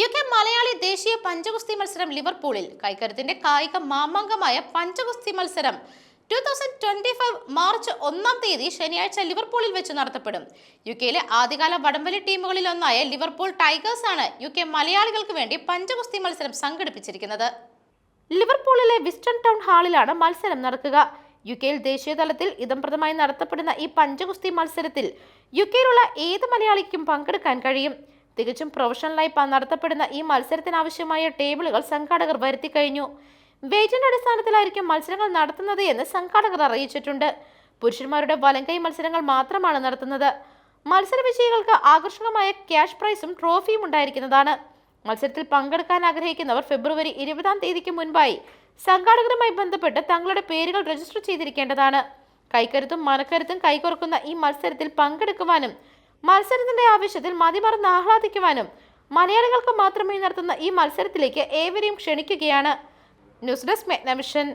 U K Malayali ദേശീയ പഞ്ചഗുസ്തി മത്സരം ലിവർപൂളിൽ കൈക്കരുത്തിന്റെ കായിക മാമാങ്കമായ പഞ്ചഗുസ്തി മത്സരം two thousand twenty five March ഒന്നാം തീയതി ശനിയാഴ്ച ലിവർപൂളിൽ വെച്ച് നടത്തപ്പെടും. യു കെയിലെ ആദ്യകാല വടംവലി ടീമുകളിൽ ഒന്നായ ലിവർപൂൾ ടൈഗേഴ്സ് ആണ് യു കെ മലയാളികൾക്ക് വേണ്ടി പഞ്ചഗുസ്തി മത്സരം സംഘടിപ്പിച്ചിരിക്കുന്നത്. ലിവർപൂളിലെ വിസ്റ്റൺ ടൗൺ ഹാളിലാണ് മത്സരം നടക്കുക. യു കെയിൽ ദേശീയ തലത്തിൽ ഇതംപ്രദമായി നടത്തപ്പെടുന്ന ഈ പഞ്ചഗുസ്തി മത്സരത്തിൽ യു കെയിലുള്ള ഏത് മലയാളിക്കും പങ്കെടുക്കാൻ കഴിയും? തികച്ചും പ്രൊഫഷണലായി നടത്തപ്പെടുന്ന ഈ മത്സരത്തിനാവശ്യമായ ടേബിളുകൾ സംഘാടകർ വരുത്തി കഴിഞ്ഞു. വെയിറ്റിന്റെ അടിസ്ഥാനത്തിലായിരിക്കും മത്സരങ്ങൾ നടത്തുന്നത് എന്ന് സംഘാടകർ അറിയിച്ചിട്ടുണ്ട്. പുരുഷന്മാരുടെ വലങ്കൈ മത്സരങ്ങൾ മാത്രമാണ് നടത്തുന്നത്. മത്സര വിജയികൾക്ക് ആകർഷകമായ ക്യാഷ് പ്രൈസും ട്രോഫിയും ഉണ്ടായിരിക്കുന്നതാണ്. മത്സരത്തിൽ പങ്കെടുക്കാൻ ആഗ്രഹിക്കുന്നവർ ഫെബ്രുവരി ഇരുപതാം തീയതിക്ക് മുൻപായി സംഘാടകരുമായി ബന്ധപ്പെട്ട് തങ്ങളുടെ പേരുകൾ രജിസ്റ്റർ ചെയ്തിരിക്കേണ്ടതാണ്. കൈക്കരുത്തും മനക്കരുത്തും കൈകോർക്കുന്ന ഈ മത്സരത്തിൽ പങ്കെടുക്കുവാനും മത്സരത്തിന്റെ ആവശ്യത്തിൽ മതിമറന്ന് ആഹ്ലാദിക്കുവാനും മലയാളികൾക്ക് മാത്രമേ നടത്തുന്ന ഈ മത്സരത്തിലേക്ക് ഏവരെയും ക്ഷണിക്കുകയാണ്. News desk മെഗ്നമിഷൻ